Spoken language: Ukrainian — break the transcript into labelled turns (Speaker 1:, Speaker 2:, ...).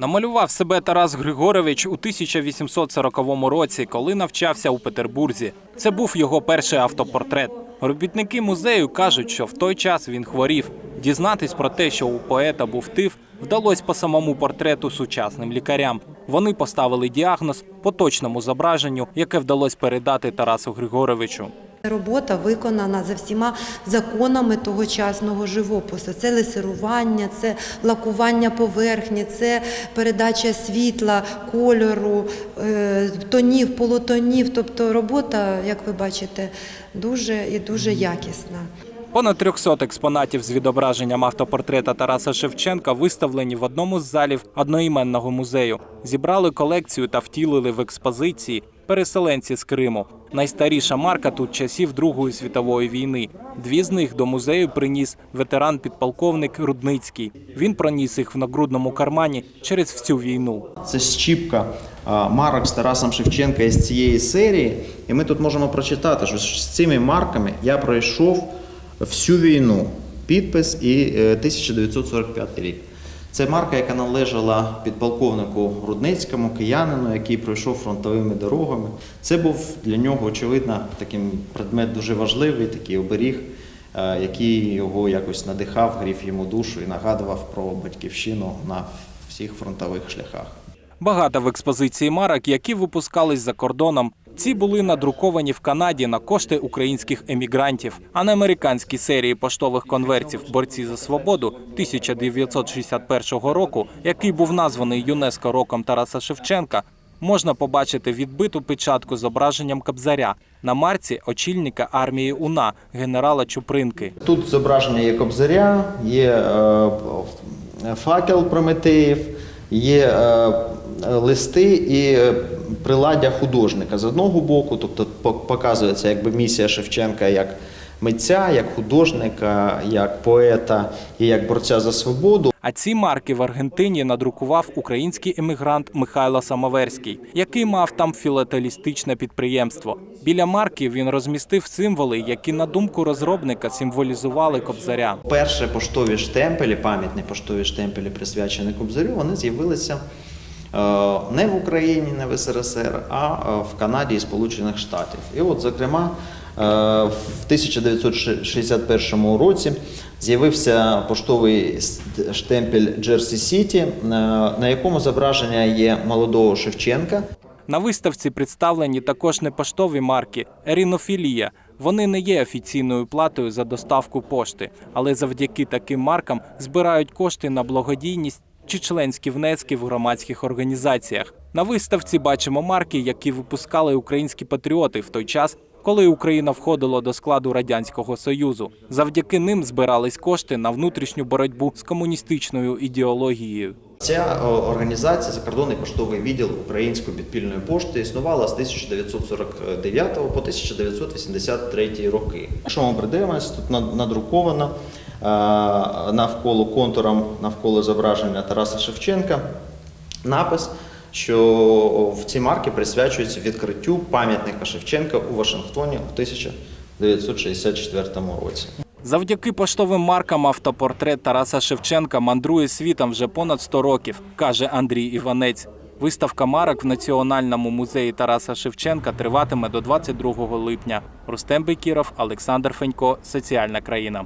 Speaker 1: Намалював себе Тарас Григорович у 1840 році, коли навчався у Петербурзі. Це був його перший автопортрет. Робітники музею кажуть, що в той час він хворів. Дізнатись про те, що у поета був тиф, вдалося по самому портрету сучасним лікарям. Вони поставили діагноз по точному зображенню, яке вдалося передати Тарасу Григоровичу.
Speaker 2: Робота виконана за всіма законами тогочасного живопису. Це лесирування, це лакування поверхні, це передача світла, кольору, е, тонів, полутонів. Тобто робота, як ви бачите, дуже і дуже якісна.
Speaker 1: Понад 300 експонатів з відображенням автопортрета Тараса Шевченка виставлені в одному з залів одноіменного музею. Зібрали колекцію та втілили в експозиції переселенці з Криму. Найстаріша марка тут часів Другої світової війни. Дві з них до музею приніс ветеран-підполковник Рудницький. Він проніс їх в нагрудному кармані через всю війну.
Speaker 3: Це щіпка марок з Тарасом Шевченка із цієї серії. І ми тут можемо прочитати, що з цими марками я пройшов всю війну. Підпис і е, 1945 рік. Це марка, яка належала підполковнику Рудницькому, киянину, який пройшов фронтовими дорогами. Це був для нього, очевидно, таким предмет дуже важливий, такий оберіг, е, який його якось надихав, грів йому душу і нагадував про батьківщину на всіх фронтових шляхах.
Speaker 1: Багато в експозиції марок, які випускались за кордоном. Ці були надруковані в Канаді на кошти українських емігрантів, а на американській серії поштових конвертів Борці за свободу 1961 року, який був названий ЮНЕСКО роком Тараса Шевченка, можна побачити відбиту печатку зображенням Кобзаря на марці очільника армії УНА генерала Чупринки.
Speaker 3: Тут зображення є кобзаря, є е, факел Прометеїв, є е, листи і е, приладдя художника з одного боку, тобто показується якби місія Шевченка як митця, як художника, як поета і як борця за свободу.
Speaker 1: А ці марки в Аргентині надрукував український емігрант Михайло Самоверський, який мав там філателістичне підприємство. Біля марки він розмістив символи, які, на думку розробника, символізували кобзаря.
Speaker 3: Перші поштові штемпелі, пам'ятні поштові штемпелі, присвячені Кобзарю, вони з'явилися не в Україні, не в СРСР, а е, в Канаді і Сполучених Штатів. І от, зокрема, е, в 1961 році з'явився поштовий штемпель Джерсі Сіті, е, на якому зображення є молодого Шевченка.
Speaker 1: На виставці представлені також не поштові марки Ерінофілія. Вони не є офіційною платою за доставку пошти, але завдяки таким маркам збирають кошти на благодійність чи членські внески в громадських організаціях. На виставці бачимо марки, які випускали українські патріоти в той час, коли Україна входила до складу радянського союзу. Завдяки ним збирались кошти на внутрішню боротьбу з комуністичною ідеологією.
Speaker 3: Ця організація, закордонний поштовий відділ Української підпільної пошти, існувала з 1949 по 1983 роки. Якщо ми придивимося, тут над- надруковано е, навколо контуром, навколо зображення Тараса Шевченка напис, що в ці марки присвячується відкриттю пам'ятника Шевченка у Вашингтоні у 1964 році.
Speaker 1: Завдяки поштовим маркам автопортрет Тараса Шевченка мандрує світом вже понад 100 років, каже Андрій Іванець. Виставка марок в Національному музеї Тараса Шевченка триватиме до 22 липня. Рустем Бекіров, Олександр Фенько, Соціальна країна.